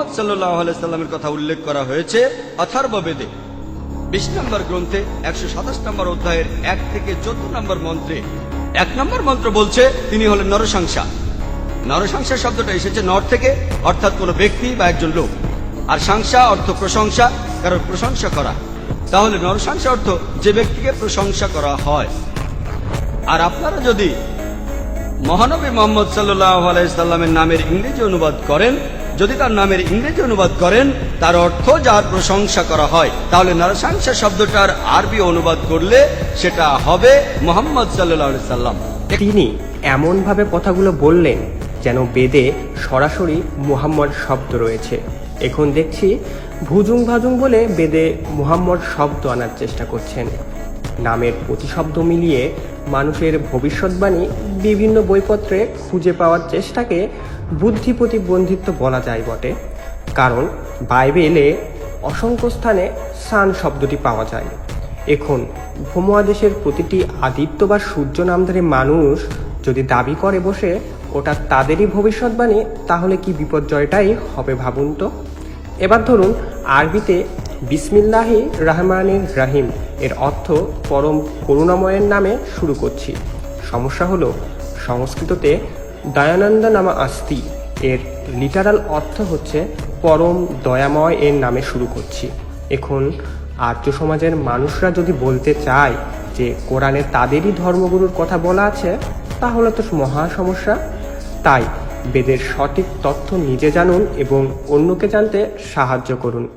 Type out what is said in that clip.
মোহাম্মদ সাল্লাহ সাল্লামের কথা উল্লেখ করা হয়েছে অথার্ব বেদে। বিশ নম্বর গ্রন্থে, একশো সাতাশ নম্বর অধ্যায়ের এক থেকে চোদ্দ নম্বর মন্ত্রে, এক নম্বর মন্ত্র বলছে, তিনি হলেন নরসংসা। নরসংসা শব্দটা এসেছে নর থেকে, অর্থাৎ কোনো ব্যক্তি বা একজন লোক। আর সংসা অর্থ প্রশংসা কারোর প্রশংসা করা। তাহলে নরসংসা অর্থ যে ব্যক্তিকে প্রশংসা করা হয়। আর আপনারা যদি মহানবী মোহাম্মদ সাল্লাহ আলাইসাল্লামের নামের ইংরেজি অনুবাদ করেন যদি তার নামের ইংরেজি অনুবাদ করেন, তার অর্থ যার প্রশংসা করা হয়, তাহলে নরসংসা শব্দটার আরবি অনুবাদ করলে সেটা হবে মোহাম্মদ সাল্লাহ সাল্লাম। তিনি এমনভাবে কথাগুলো বললেন যেন বেদে সরাসরি মুহাম্মদ শব্দ রয়েছে। এখন দেখছি, ভুজুং ভাজুং বলে বেদে মুহাম্মদ শব্দ আনার চেষ্টা করছেন। নামের প্রতিশব্দ মিলিয়ে মানুষের ভবিষ্যৎবাণী বিভিন্ন বইপত্রে খুঁজে পাওয়ার চেষ্টাকে বুদ্ধি প্রতিবন্ধিত্ব বলা যায় বটে। কারণ বাইবেলে অসংখ্য স্থানে সান শব্দটি পাওয়া যায়। এখন উপমহাদেশের প্রতিটি আদিত্য বা সূর্য নামধারী মানুষ যদি দাবি করে বসে, ওটা তাদেরই ভবিষ্যৎবাণী, তাহলে কি বিপর্যয়টাই হবে ভাবুন তো? এবার ধরুন, আরবিতে বিসমিল্লাহি রহমানির রাহিম এর অর্থ পরম করুণাময়ের নামে শুরু করছি। সমস্যা হলো, সংস্কৃততে দয়ানন্দ নামা আস্তি এর লিটারাল অর্থ হচ্ছে পরম দয়াময় এর নামে শুরু করছি। এখন আর্য সমাজের মানুষরা যদি বলতে চায় যে কোরআনে তাদেরই ধর্মগুরুর কথা বলা আছে, তাহলে তো মহা সমস্যা। তাই বেদের সঠিক তথ্য নিজে জানুন এবং অন্যকে জানতে সাহায্য করুন।